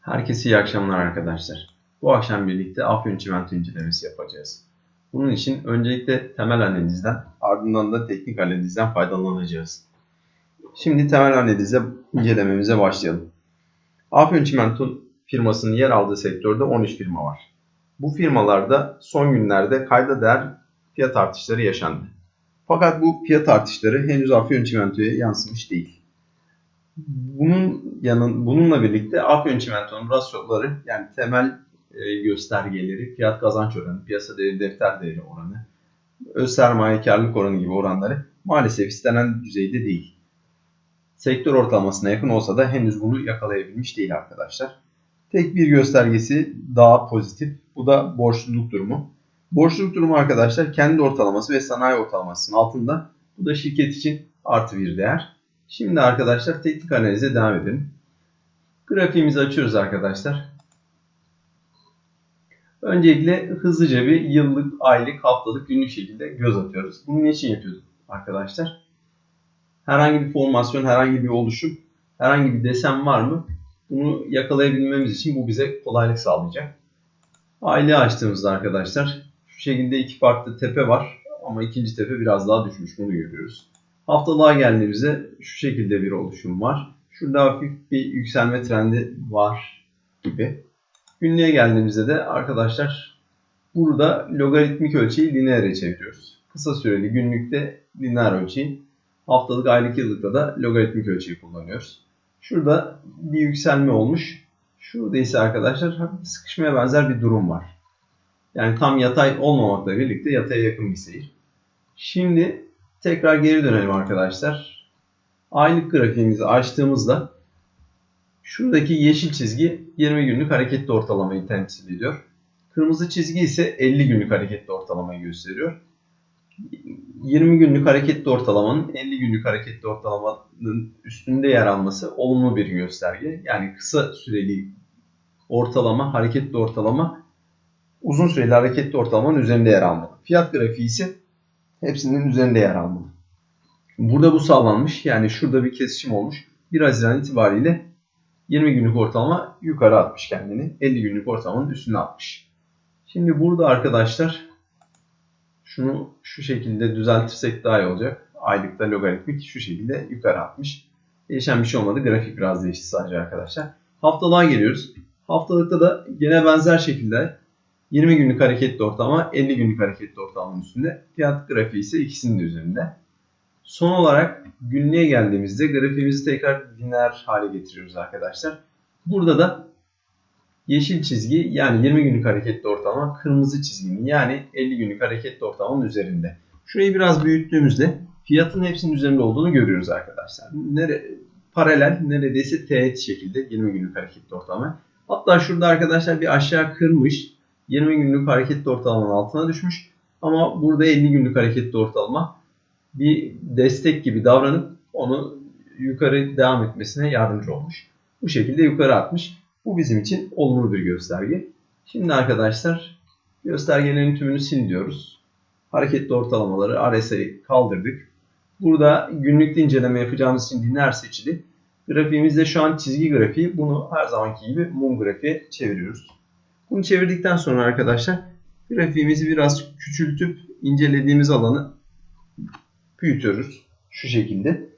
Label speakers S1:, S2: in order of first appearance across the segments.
S1: Herkese iyi akşamlar arkadaşlar. Bu akşam birlikte Afyon çimento incelemesi yapacağız. Bunun için öncelikle temel analizden ardından da teknik analizden faydalanacağız. Şimdi temel analize incelememize başlayalım. Afyon çimento firmasının yer aldığı sektörde 13 firma var. Bu firmalarda son günlerde kayda değer fiyat artışları yaşandı. Fakat bu fiyat artışları henüz Afyon çimentoya yansımış değil. Bunun yanın bununla birlikte Afyon Çimento'nun rasyoları yani temel e, göstergeleri, fiyat kazanç oranı, piyasa değeri, defter değeri oranı, öz sermaye karlılık oranı gibi oranları maalesef istenen düzeyde değil. Sektör ortalamasına yakın olsa da henüz bunu yakalayabilmiş değil arkadaşlar. Tek bir göstergesi daha pozitif. Bu da borçluluk durumu. Borçluluk durumu arkadaşlar kendi ortalaması ve sanayi ortalamasının altında. Bu da şirket için artı bir değer. Şimdi arkadaşlar teknik analize devam edelim. Grafiğimizi açıyoruz arkadaşlar. Öncelikle hızlıca bir yıllık, aylık, haftalık, günlük şekilde göz atıyoruz. Bunu niçin yapıyoruz arkadaşlar? Herhangi bir formasyon, herhangi bir oluşum, herhangi bir desen var mı? Bunu yakalayabilmemiz için bu bize kolaylık sağlayacak. Aylığı açtığımızda arkadaşlar şu şekilde iki farklı tepe var ama ikinci tepe biraz daha düşmüş bunu görüyoruz. Haftalığa geldiğimizde şu şekilde bir oluşum var. Şurada hafif bir yükselme trendi var gibi. Günlüğe geldiğimizde de arkadaşlar burada logaritmik ölçeği lineere çeviriyoruz. Kısa süreli günlükte lineer ölçeği, haftalık, aylık, yıllıkta da logaritmik ölçeği kullanıyoruz. Şurada bir yükselme olmuş. Şurada ise arkadaşlar sıkışmaya benzer bir durum var. Yani tam yatay olmamakla birlikte yataya yakın bir seyir. Şimdi tekrar geri dönelim arkadaşlar. Aylık grafiğimizi açtığımızda şuradaki yeşil çizgi 20 günlük hareketli ortalamayı temsil ediyor. Kırmızı çizgi ise 50 günlük hareketli ortalamayı gösteriyor. 20 günlük hareketli ortalamanın 50 günlük hareketli ortalamanın üstünde yer alması olumlu bir gösterge. Yani kısa süreli ortalama, hareketli ortalama uzun süreli hareketli ortalamanın üzerinde yer almalı. Fiyat grafiği ise hepsinin üzerinde yer almalı. Burada bu sağlanmış. Yani şurada bir kesişim olmuş. 1 Haziran itibariyle 20 günlük ortalama yukarı atmış kendini. 50 günlük ortalamanın üstüne atmış. Şimdi burada arkadaşlar şunu şu şekilde düzeltirsek daha iyi olacak. Aylıkta logaritmik şu şekilde yukarı atmış. Değişen bir şey olmadı. Grafik biraz değişti sadece arkadaşlar. Haftalığa geliyoruz. Haftalıkta da gene benzer şekilde 20 günlük hareketli ortalama 50 günlük hareketli ortalamanın üstünde. Fiyat grafiği ise ikisinin de üzerinde. Son olarak günlüğe geldiğimizde grafiğimizi tekrar lineer hale getiriyoruz arkadaşlar. Burada da yeşil çizgi yani 20 günlük hareketli ortalama kırmızı çizginin yani 50 günlük hareketli ortalamanın üzerinde. Şurayı biraz büyüttüğümüzde fiyatın hepsinin üzerinde olduğunu görüyoruz arkadaşlar. Nere, paralel neredeyse teğet şekilde 20 günlük hareketli ortalama. Hatta şurada arkadaşlar bir aşağı kırmış 20 günlük hareketli ortalamanın altına düşmüş. Ama burada 50 günlük hareketli ortalama bir destek gibi davranıp onu yukarı devam etmesine yardımcı olmuş. Bu şekilde yukarı atmış. Bu bizim için olumlu bir gösterge. Şimdi arkadaşlar göstergelerin tümünü sil diyoruz. Hareketli ortalamaları RSI'yi kaldırdık. Burada günlük inceleme yapacağımız için lineer seçili. Grafiğimizde şu an çizgi grafiği. Bunu her zamanki gibi mum grafiğe çeviriyoruz. Bunu çevirdikten sonra arkadaşlar grafiğimizi biraz küçültüp incelediğimiz alanı büyütüyoruz. Şu şekilde.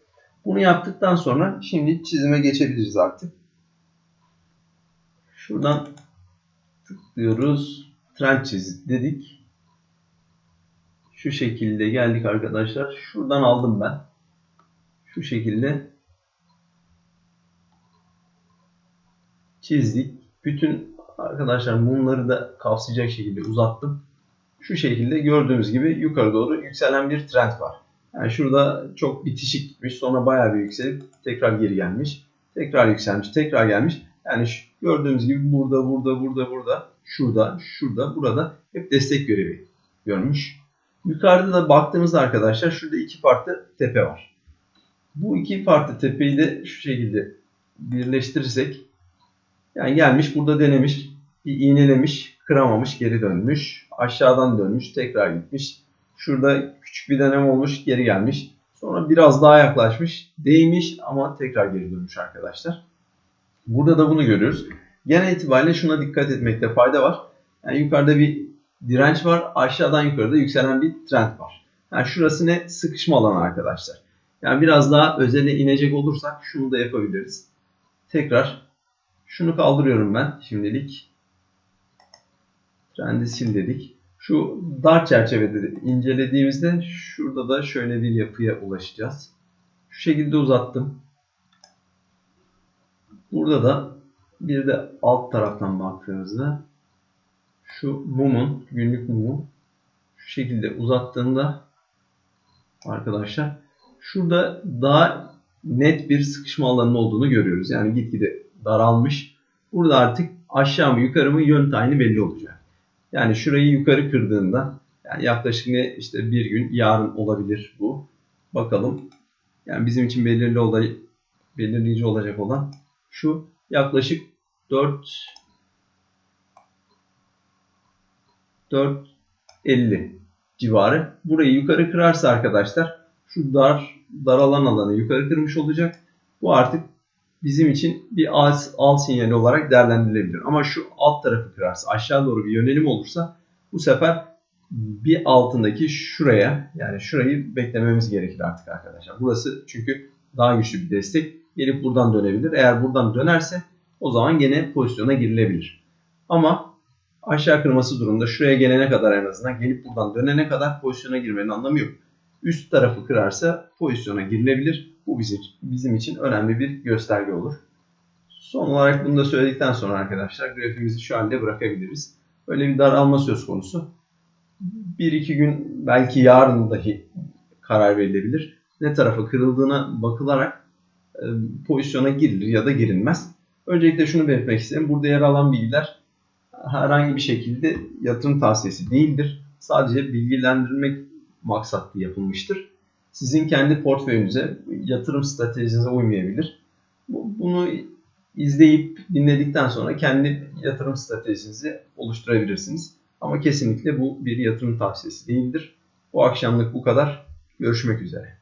S1: Bunu yaptıktan sonra şimdi çizime geçebiliriz artık. Şuradan tıklıyoruz. Trend çiz dedik. Şu şekilde geldik arkadaşlar. Şuradan aldım ben. Şu şekilde çizdik. Bütün arkadaşlar bunları da kapsayacak şekilde uzattım. Şu şekilde gördüğümüz gibi yukarı doğru yükselen bir trend var. Yani şurada çok bitişik gitmiş. Sonra bayağı bir yükselip tekrar geri gelmiş. Tekrar yükselmiş. Tekrar gelmiş. Yani şu, gördüğümüz gibi burada, burada, burada, burada, şurada, şurada, burada hep destek görevi görmüş. Yukarıda da baktığımızda arkadaşlar şurada iki farklı tepe var. Bu iki farklı tepeyi de şu şekilde birleştirirsek yani gelmiş burada denemiş, bir iğnelemiş, kıramamış, geri dönmüş. Aşağıdan dönmüş, tekrar gitmiş. Şurada küçük bir deneme olmuş, geri gelmiş. Sonra biraz daha yaklaşmış, değmiş ama tekrar geri dönmüş arkadaşlar. Burada da bunu görüyoruz. Genel itibariyle şuna dikkat etmekte fayda var. Yani yukarıda bir direnç var. Aşağıdan yukarıda yükselen bir trend var. Yani şurası ne? Sıkışma alanı arkadaşlar. Yani biraz daha özele inecek olursak şunu da yapabiliriz. Tekrar şunu kaldırıyorum ben şimdilik. Trendi sil dedik. Şu dar çerçevede incelediğimizde şurada da şöyle bir yapıya ulaşacağız. Şu şekilde uzattım. Burada da bir de alt taraftan baktığımızda şu mumun, günlük mumu şu şekilde uzattığımda arkadaşlar şurada daha net bir sıkışma alanının olduğunu görüyoruz. Yani gitgide daralmış. Burada artık aşağı mı yukarı mı yön tayini belli olacak. Yani şurayı yukarı kırdığında yani yaklaşık ne işte bir gün yarın olabilir bu. Bakalım. Yani bizim için belirli olay belirleyici olacak olan şu yaklaşık 4 4.50 civarı. Burayı yukarı kırarsa arkadaşlar şu dar daralan alanı yukarı kırmış olacak. Bu artık bizim için bir al, al sinyali olarak değerlendirilebilir. Ama şu alt tarafı kırarsa aşağı doğru bir yönelim olursa bu sefer bir altındaki şuraya yani şurayı beklememiz gerekir artık arkadaşlar. Burası çünkü daha güçlü bir destek. Gelip buradan dönebilir. Eğer buradan dönerse o zaman gene pozisyona girilebilir. Ama aşağı kırması durumda şuraya gelene kadar en azından gelip buradan dönene kadar pozisyona girmenin anlamı yok. Üst tarafı kırarsa pozisyona girilebilir. Bu bizim, bizim için önemli bir gösterge olur. Son olarak bunu da söyledikten sonra arkadaşlar grafimizi şu halde bırakabiliriz. Böyle bir daralma söz konusu. Bir iki gün belki yarın dahi karar verilebilir. Ne tarafa kırıldığına bakılarak e, pozisyona girilir ya da girilmez. Öncelikle şunu belirtmek isterim. Burada yer alan bilgiler herhangi bir şekilde yatırım tavsiyesi değildir. Sadece bilgilendirmek maksatlı yapılmıştır. Sizin kendi portföyünüze, yatırım stratejinize uymayabilir. Bunu izleyip dinledikten sonra kendi yatırım stratejinizi oluşturabilirsiniz. Ama kesinlikle bu bir yatırım tavsiyesi değildir. Bu akşamlık bu kadar. Görüşmek üzere.